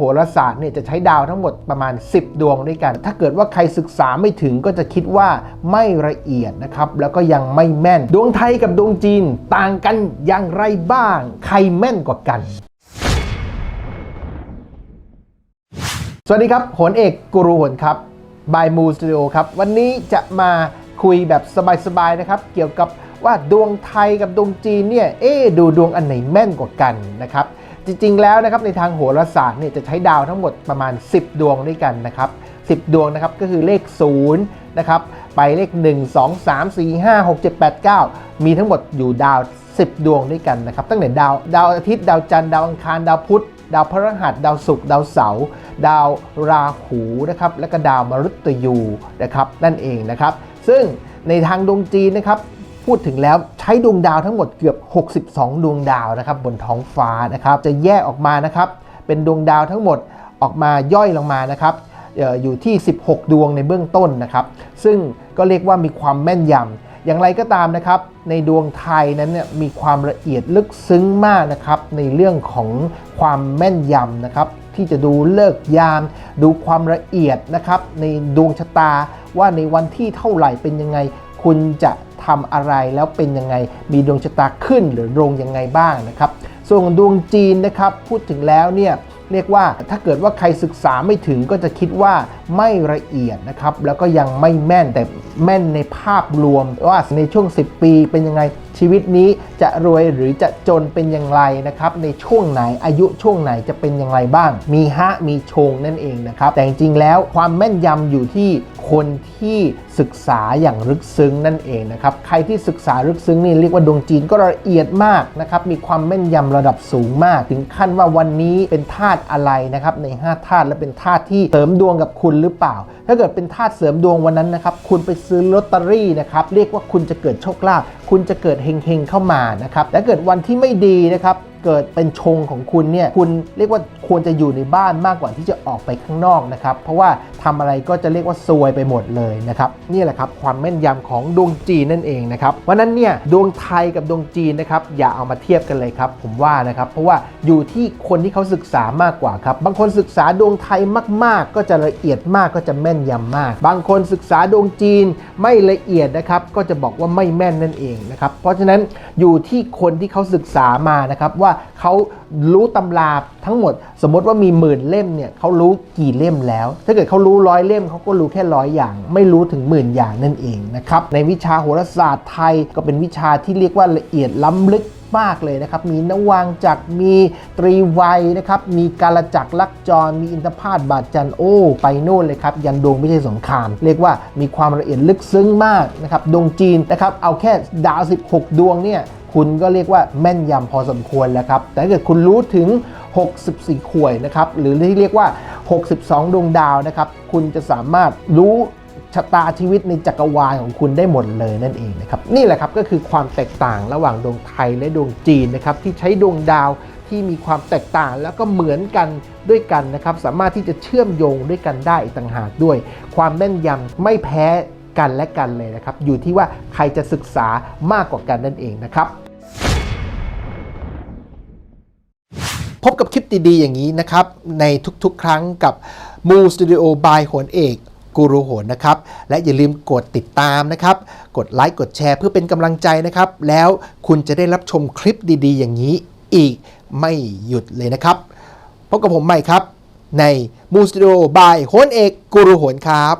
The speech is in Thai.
โหราศาสตร์เนี่ยจะใช้ดาวทั้งหมดประมาณ 10 ดวงด้วยกัน ถ้าเกิดว่าใครศึกษาไม่ถึงก็จะคิดว่าไม่ละเอียดนะครับ แล้วก็ยังไม่แม่น ดวงไทยกับดวงจีนต่างกันอย่างไรบ้าง ใครแม่นกว่ากันสวัสดีครับโหนเอกกูรูโหนครับบายมูสตูดิโอครับ วันนี้จะมาคุยแบบสบายๆนะครับ เกี่ยวกับว่าดวงไทยกับดวงจีนเนี่ย เอ๊ดูดวงอันไหนแม่นกว่ากันนะครับ จริงๆแล้วนะครับในทางโหราศาสตร์เนี่ยจะใช้ดาวทั้งหมดประมาณ 10 ดวงด้วยกันนะครับ10 ดวงนะครับก็คือเลข0นะครับไปเลข 1 2 3 4 5 6 7 8 9 มีทั้งหมดอยู่ดาว 10 ดวงด้วยกันนะครับตั้งแต่ดาวดาวอาทิตย์ดาวจันทร์ดาวอังคารดาวพุธดาวพฤหัสดาวศุกร์ดาวเสาร์ดาวราหูนะครับและก็ดาวมฤตยูนะครับนั่นเองนะครับ ซึ่งในทางดวงจีนนะครับ พูดถึงแล้วใช้ดวงดาวทั้งหมดเกือบ 62 ดวงดาวนะครับบนท้องฟ้านะครับ จะแยกออกมานะครับ เป็นดวงดาวทั้งหมดออกมาย่อยลงมานะครับอยู่ที่ 16 ดวงในเบื้องต้นนะครับ ซึ่งก็เรียกว่ามีความแม่นยำอย่างไรก็ตามนะครับ ในดวงไทยนั้นเนี่ยมีความละเอียดลึกซึ้งมากนะครับ ในเรื่องของความแม่นยำนะครับ ที่จะดูเลิกยาม ดูความละเอียดนะครับ ในดวงชะตาว่าในวันที่เท่าไหร่เป็นยังไง คุณจะ ทำอะไรแล้วเป็นยังไง มีดวงชะตาขึ้นหรือลงยังไงบ้างนะครับ ส่วนดวงจีนนะครับพูดถึงแล้วเนี่ยเรียกว่าถ้าเกิดว่าใครศึกษาไม่ถึงก็จะคิดว่าไม่ละเอียดนะครับ แล้วก็ยังไม่แม่นแต่แม่นในภาพรวมว่าในช่วง 10 ปีเป็นยังไงชีวิตนี้จะรวยหรือจะจนเป็นอย่างไรนะครับ ในช่วงไหนอายุช่วงไหนจะเป็นอย่างไรบ้าง มีฮะมีชงนั่นเองนะครับ แต่จริงๆแล้วความแม่นยำอยู่ที่คนที่ศึกษาอย่างลึกซึ้งนั่นเองนะครับ ใครที่ศึกษาลึกซึ้งนี่เรียกว่าดวงจีนก็ละเอียดมากนะครับ มีความแม่นยำระดับสูงมาก ถึงขั้นว่าวันนี้เป็นธาตุอะไรนะครับใน5ธาตุและเป็นธาตุที่เสริมดวงกับคุณหรือเปล่า ถ้าเกิดเป็นธาตุเสริมดวงวันนั้นนะครับ คุณไปซื้อลอตเตอรี่นะครับ เรียกว่าคุณจะเกิดโชคลาภ คุณจะเกิดเฮงๆเข้ามานะครับ แต่เกิดวันที่ไม่ดีนะครับเกิดเป็นชงของคุณเนี่ยคุณเรียกว่าควรจะอยู่ในบ้านมากกว่าที่จะออกไปข้างนอกนะครับ เพราะว่าทำอะไรก็จะเรียกว่าซวยไปหมดเลยนะครับนี่แหละครับความแม่นยำของดวงจีนนั่นเองนะครับวันนั้นเนี่ยดวงไทยกับดวงจีนนะครับอย่าเอามาเทียบกันเลยครับผมว่านะครับเพราะว่าอยู่ที่คนที่เขาศึกษามากกว่าครับบางคนศึกษาดวงไทยมาก ๆ ก็จะละเอียดมากก็จะแม่นยำมาก บางคนศึกษาดวงจีนไม่ละเอียดนะครับก็จะบอกว่าไม่แม่นนั่นเองนะครับเพราะฉะนั้นอยู่ที่คนที่เขาศึกษามานะครับว่าเขา รู้ตำราทั้งหมด สมมติว่ามีหมื่นเล่มเนี่ยเขารู้กี่เล่มแล้ว ถ้าเกิดเขารู้ร้อยเล่มเขาก็รู้แค่ร้อยอย่าง ไม่รู้ถึงหมื่นอย่างนั่นเองนะครับในวิชาโหราศาสตร์ไทยก็เป็นวิชาที่เรียกว่าละเอียดล้ำลึกมากเลยนะครับ มีนวางจักรมีตรีวัยนะครับ มีกาลจักรลักจร มีอินทพาตบาทจันโอ้ไปโน่นเลยครับ ยันดวงไม่ใช่สงคราม เรียกว่ามีความละเอียดลึกซึ้งมากนะครับ ดวงจีนนะครับ เอาแค่ดาว 16 ดวงเนี่ย คุณก็เรียกว่าแม่นยำพอสมควรแล้วครับ แต่ถ้าเกิดคุณรู้ถึง 64 ขวยนะครับ หรือที่เรียกว่า 62 ดวงดาวนะครับ คุณจะสามารถรู้ชะตาชีวิตในจักรวาลของคุณได้หมดเลยนั่นเองนะครับ นี่แหละครับก็คือความแตกต่างระหว่างดวงไทยและดวงจีนนะครับที่ใช้ดวงดาวที่มีความแตกต่างแล้วก็เหมือนกันด้วยกันนะครับ สามารถที่จะเชื่อมโยงด้วยกันได้อีกต่างหากด้วย ความแม่นยำไม่แพ้ กันและกันเลยนะครับ อยู่ที่ว่าใครจะศึกษามากกว่ากันนั่นเองนะครับ พบกับคลิปดีๆอย่างนี้นะครับ ในทุกๆ ครั้งกับมูสตูดิโอบายโหนเอกกูรูโหนนะครับ และอย่าลืมกดติดตามนะครับ กดไลค์กดแชร์เพื่อเป็นกำลังใจนะครับ แล้วคุณจะได้รับชมคลิปดีๆ อย่างนี้อีกไม่หยุดเลยนะครับ พบกับผมใหม่ครับ ในมูสตูดิโอบายโหนเอกกูรูโหนครับ